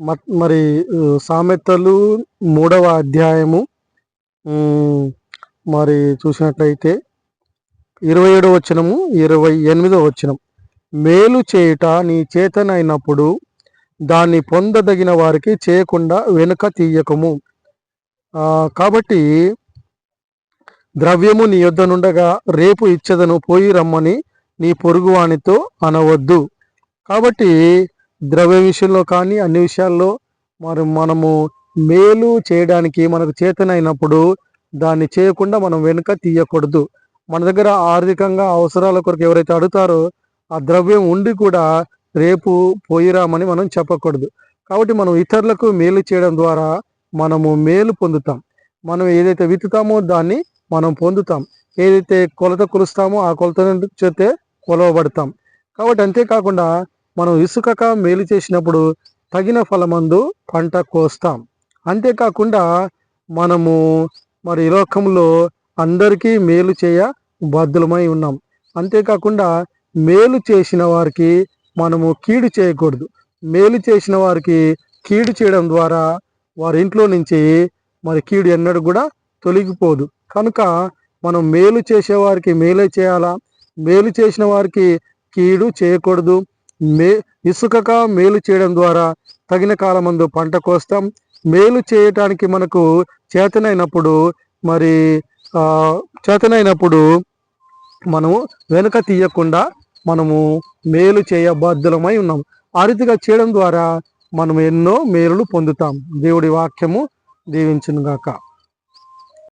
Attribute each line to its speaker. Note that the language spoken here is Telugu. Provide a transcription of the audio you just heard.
Speaker 1: మరి సామెతలు మూడవ అధ్యాయము మరి చూసినట్లయితే ఇరవై ఏడవ వచనము ఇరవై ఎనిమిదవ వచనం. మేలు చేయుట నీ చేతనైనప్పుడు దాన్ని పొందదగిన వారికి చేయకుండా వెనుక తీయకము. కాబట్టి ద్రవ్యము నీ యొద్ద నుండగా రేపు ఇచ్చదను పోయి రమ్మని నీ పొరుగువానితో అనవద్దు. కాబట్టి ద్రవ్య విషయంలో కానీ అన్ని విషయాల్లో మరి మనము మేలు చేయడానికి మనకు చేతనైనప్పుడు దాన్ని చేయకుండా మనం వెనుక తీయకూడదు. మన దగ్గర ఆర్థికంగా అవసరాల కొరకు ఎవరైతే అడుగుతారో ఆ ద్రవ్యం ఉండి కూడా రేపు పోయిరామని మనం చెప్పకూడదు. కాబట్టి మనం ఇతరులకు మేలు చేయడం ద్వారా మనము మేలు పొందుతాం. మనం ఏదైతే విత్తుతామో దాన్ని మనం పొందుతాం. ఏదైతే కొలత కొలుస్తామో ఆ కొలత చేతే కొలవబడతాం. కాబట్టి అంతేకాకుండా మనం ఇసుకక మేలు చేసినప్పుడు తగిన ఫలమందు పంట కోస్తాం. అంతేకాకుండా మనము మరి ఈ లోకంలో అందరికీ మేలు చేయ బద్దులమై ఉన్నాం. అంతేకాకుండా మేలు చేసిన వారికి మనము కీడు చేయకూడదు. మేలు చేసిన వారికి కీడు చేయడం ద్వారా వారి ఇంట్లో నుంచి మరి కీడు ఎన్నడూ కూడా తొలగిపోదు. కనుక మనం మేలు చేసేవారికి మేలే చేయాలా? మేలు చేసిన వారికి కీడు చేయకూడదు. మే ఇసుకక మేలు చేయడం ద్వారా తగిన కాలమందు పంట కోస్తాం. మేలు చేయటానికి మనకు చేతనైనప్పుడు మరి చేతనైనప్పుడు మనము వెనుక తీయకుండా మనము మేలు చేయ బాధ్యులమై ఉన్నాం. ఆ రీతిగా చేయడం ద్వారా మనం ఎన్నో మేలులు పొందుతాం. దేవుడి వాక్యము దీవించునుగాక. గాక